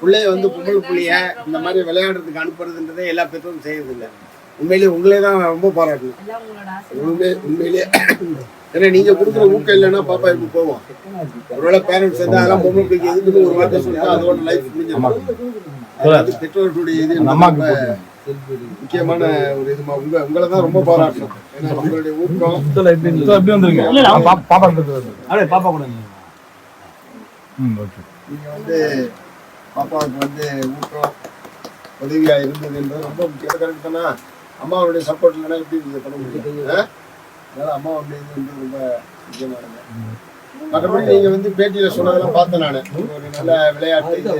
பிள்ளைய வந்து பொம்பளை புள்ளைய இந்த மாதிரி விளையாடுறதுக்கு அனுப்புறதுன்றதே எல்லா பெற்றோரும் செய்யறது இல்லை உண்மையிலேயே உங்களே தான் ரொம்ப பாராட்டணும். எல்லாம் உங்களோட ஆசை உண்மை உண்மையிலேயே ஏன்னா நீங்க கொடுக்குற ஊக்கம் இல்லைன்னா பாப்பா இப்படி போவோம் ஒருவேளை பேரண்ட்ஸ் வந்து அதெல்லாம் பொம்பளை பிள்ளைக்கு எதுக்குன்னு ஒரு வார்த்தை சொல்லிட்டு அதோட லைஃப் அதாவது பெற்றோர்களுடைய இது அம்மாக்கு முக்கியமான ஒரு இதுமா உங்க உங்களை தான் ரொம்ப பாராட்டணும். ஏன்னா உங்களுடைய ஊக்கம். எப்படி பா- பாப்பா பாப்பா கூட. ம் ஓகே நீங்க வந்து பாப்பாவுக்கு வந்து ஊக்கம் உதவியா இருந்தது என்பது ரொம்ப முக்கியம். கரெக்ட் தானே அம்மாவுடைய சப்போர்ட் இல்லைன்னா எப்படி இதை பண்ண முடியும்? அதனால அம்மாவுடைய இது வந்து ரொம்ப முக்கியமானது மற்றபடி நீங்க வந்து பேட்டியில சொன்னதெல்லாம் பார்த்தேன் நான். ஒரு நல்ல விளையாட்டு இது.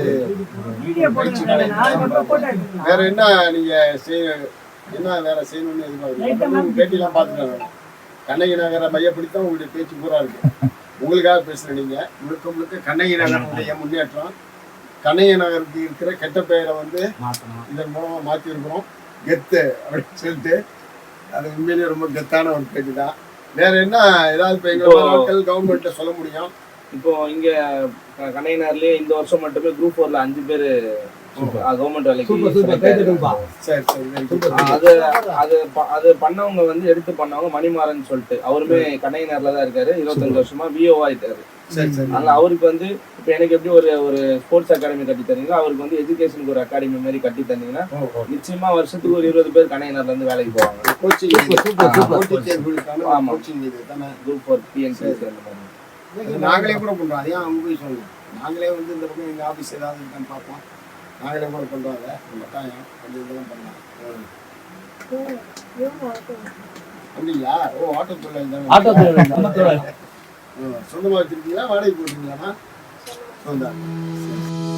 வேற என்ன நீங்க செய்ய என்ன வேற செய்யணும்னு எதிர்பார்க்குறீங்க? பேட்டிலாம் பார்த்துட்டேன் நான். கண்ணகி நகரை மையப்படுத்தி உங்களுடைய பேச்சு பூரா இருக்கு. உங்களுக்காக பேசுறேன் நீங்க. முழுக்க முழுக்க கண்ணகி நகருடைய முன்னேற்றம். கண்ணகி நகருக்கு இருக்கிற கெட்ட பெயரை வந்து மாத்தணும். இதன் மூலமா மாத்தி இருக்கிறோம் கெத்து அப்படின்னு சொல்லிட்டு அது உண்மையிலேயே ரொம்ப கெத்தான ஒரு பேட்டி தான். வேற என்ன ஏதாவது இப்போ எங்களை மாதிரி ஆட்கள் கவர்மெண்ட்ல சொல்ல முடியும்? இப்போ இங்க கண்ணையனார்லயே இந்த வருஷம் மட்டுமே குரூப் ஃபோர்ல அஞ்சு பேர் கவர்மெண்ட் வேலைக்கு சூப்பர் சூப்பர். கை தட்டுங்கப்பா. சரி சரி very good. ஆ, அது அது அது பண்ணவங்க வந்து எடுத்து பண்ணவங்க மணிமாறன் சொல்லிட்டு. அவருமே கண்ணையனார்ல தான் இருக்காரு. இருபத்தஞ்சு வருஷமா விஓ ஆயிட்டாரு. அதனால அவருக்கு வந்து இப்போ எனக்கு எப்படி ஒரு ஒரு ஸ்போர்ட்ஸ் அகாடமி கட்டி தந்தீங்களோ அவருக்கு வந்து எஜுகேஷனுக்கு ஒரு அகாடமி மாதிரி கட்டி தந்தீங்கன்னா. நிச்சயமா வருஷத்துக்கு ஒரு இருபது பேர் கண்ணையனார்ல இருந்து வேலைக்கு போவாங்க. Coaching super, super, super. போட்டி தேர்வுகளுக்கான ஆமா. கோச்சிங் இது தானே குரூப் ஃபோர் பிஎன்சி அந்த மாதிரி. இது நாங்களே கூட பண்றோம். அதையும் அவங்க போய் சொல்லணும் நாங்களே வந்து இந்த பக்கம் எங்க ஆபீஸ் ஏதாவது இருக்கான்னு பார்ப்போம். நாங்களே கூட பண்றோம் அதை. கட்டாயம். கொஞ்சம் இதெல்லாம் பண்ணலாம். அப்படிங்களா ஓ ஆட்டோ தொழில் ஆட்டோ தொழிலாளி, சொந்தமாக வச்சுருக்கீங்களா வாடகை போடுறீங்களா சொந்தம்